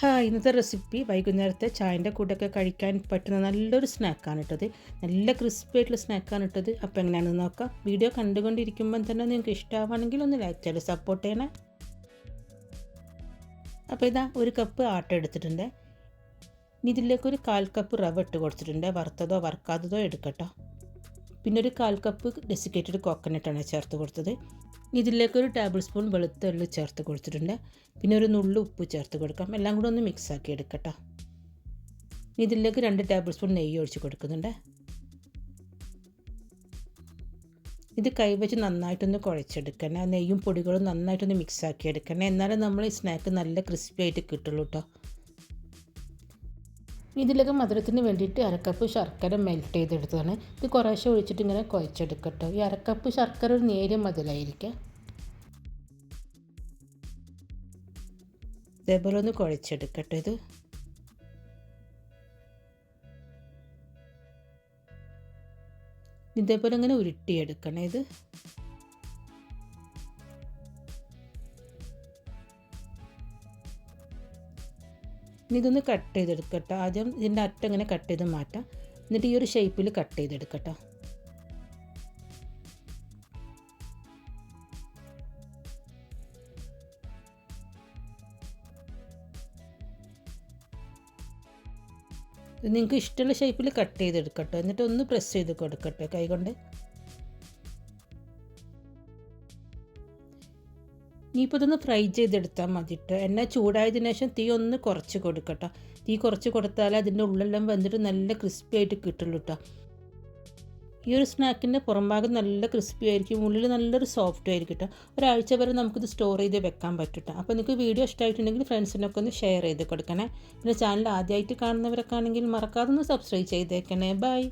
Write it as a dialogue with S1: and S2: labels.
S1: Hi ഇന്നത്തെ recipe വൈകുന്നേരത്തെ ചായന്റെ കൂടെയൊക്കെ കഴിക്കാൻ പറ്റുന്ന നല്ലൊരു സ്നാക്കാണ് ഇട്ടത്. നല്ല ക്രിസ്പി ആയിട്ടുള്ള സ്നാക്കാണ് ഇട്ടത്. അപ്പോൾ എങ്ങനെയാണെന്ന് നോക്കാം. വീഡിയോ കണ്ടുകൊണ്ടിരിക്കുമ്പം തന്നെ നിങ്ങൾക്ക് ഇഷ്ടമാണെങ്കിൽ ഒന്ന് ലൈക്ക് ചെയ്ത് സപ്പോർട്ട് ചെയ്യണേ. അപ്പോൾ ഇതാ ഒരു കപ്പ് ആട്ട എടുത്തിട്ടുണ്ട്. ഇനി ഇതിലേക്ക് ഒരു കാൽ കപ്പ് റവ ഇട്ട് കൊടുത്തിട്ടുണ്ട്. വറുത്തതോ വറുക്കാത്തതോ എടുക്കട്ടോ. പിന്നെ ഒരു കാൽ കപ്പ് ഡെസിക്കേറ്റഡ് കോക്കനട്ടാണ് ചേർത്ത് കൊടുത്തത്. ഇതിലേക്ക് ഒരു ടേബിൾ സ്പൂൺ വെളുത്ത എള്ള് ചേർത്ത് കൊടുത്തിട്ടുണ്ട്. പിന്നെ ഒരു നുള്ളു ഉപ്പ് ചേർത്ത് കൊടുക്കാം. എല്ലാം കൂടെ ഒന്ന് മിക്സ് ആക്കി എടുക്കട്ടോ. ഇതിലേക്ക് രണ്ട് ടേബിൾ സ്പൂൺ നെയ്യ് ഒഴിച്ച് കൊടുക്കുന്നുണ്ട്. ഇത് കൈവച്ച് നന്നായിട്ടൊന്ന് കുഴച്ചെടുക്കണേ. നെയ്യും പൊടികളും നന്നായിട്ടൊന്ന് മിക്സ് ആക്കി എടുക്കണേ. എന്നാലേ നമ്മൾ ഈ സ്നാക്ക് നല്ല ക്രിസ്പി ആയിട്ട് കിട്ടുള്ളൂ കേട്ടോ ഇതിലേക്ക് മധുരത്തിന് വേണ്ടിയിട്ട് അരക്കപ്പ് ശർക്കര മെൽറ്റ് ചെയ്തെടുത്തതാണ്. ഇത് കുറേശ്ശെ ഒഴിച്ചിട്ട് ഇങ്ങനെ കുഴച്ചെടുക്കട്ടോ. ഈ അരക്കപ്പ് ശർക്കര ഒരു നേരിയ മധുരമായിരിക്കാം ഇതേപോലെ ഒന്ന് കുഴച്ചെടുക്കട്ടെ ഇത്. ഇതേപോലെ ഇങ്ങനെ ഉരുട്ടിയെടുക്കണേ ഇത്. ഇതൊന്ന് കട്ട് ചെയ്തെടുക്കട്ടോ. ആദ്യം ഇതിന്റെ അറ്റം ഇങ്ങനെ കട്ട് ചെയ്ത് മാറ്റാം. എന്നിട്ട് ഈ ഒരു ഷേപ്പിൽ കട്ട് ചെയ്തെടുക്കട്ടോ. നിങ്ങൾക്ക് ഇഷ്ടമുള്ള ഷേപ്പിൽ കട്ട് ചെയ്തെടുക്കട്ടോ. എന്നിട്ട് ഒന്ന് പ്രസ് ചെയ്ത് കൊടുക്കട്ടെ കൈകൊണ്ട് ഇനിയിപ്പോൾ ഇതൊന്ന് ഫ്രൈ ചെയ്തെടുത്താൽ മതി കേട്ടോ എണ്ണ ചൂടായതിനു ശേഷം തീ ഒന്ന് കുറച്ച് കൊടുക്കട്ടോ. തീ കുറച്ച് കൊടുത്താൽ അതിന്റെ ഉള്ളെല്ലാം വന്നിട്ട് നല്ല ക്രിസ്പി ആയിട്ട് കിട്ടുള്ളൂ കേട്ടോ ഈ ഒരു സ്നാക്കിന്റെ പുറംഭാഗം നല്ല ക്രിസ്പി ആയിരിക്കും ഉള്ളിൽ നല്ലൊരു സോഫ്റ്റ് ആയിരിക്കും കേട്ടോ ഒരാഴ്ച വരെ നമുക്കിത് സ്റ്റോർ ചെയ്ത് വെക്കാൻ പറ്റും കേട്ടോ അപ്പോൾ നിങ്ങൾക്ക് വീഡിയോ ഇഷ്ടമായിട്ടുണ്ടെങ്കിൽ ഫ്രണ്ട്സിനൊക്കെ ഒന്ന് ഷെയർ ചെയ്ത് കൊടുക്കണേ. പിന്നെ ചാനൽ ആദ്യമായിട്ട് കാണുന്നവരൊക്കെ ആണെങ്കിൽ മറക്കാതെ ഒന്ന് സബ്സ്ക്രൈബ് ചെയ്തേക്കണേ. ബൈ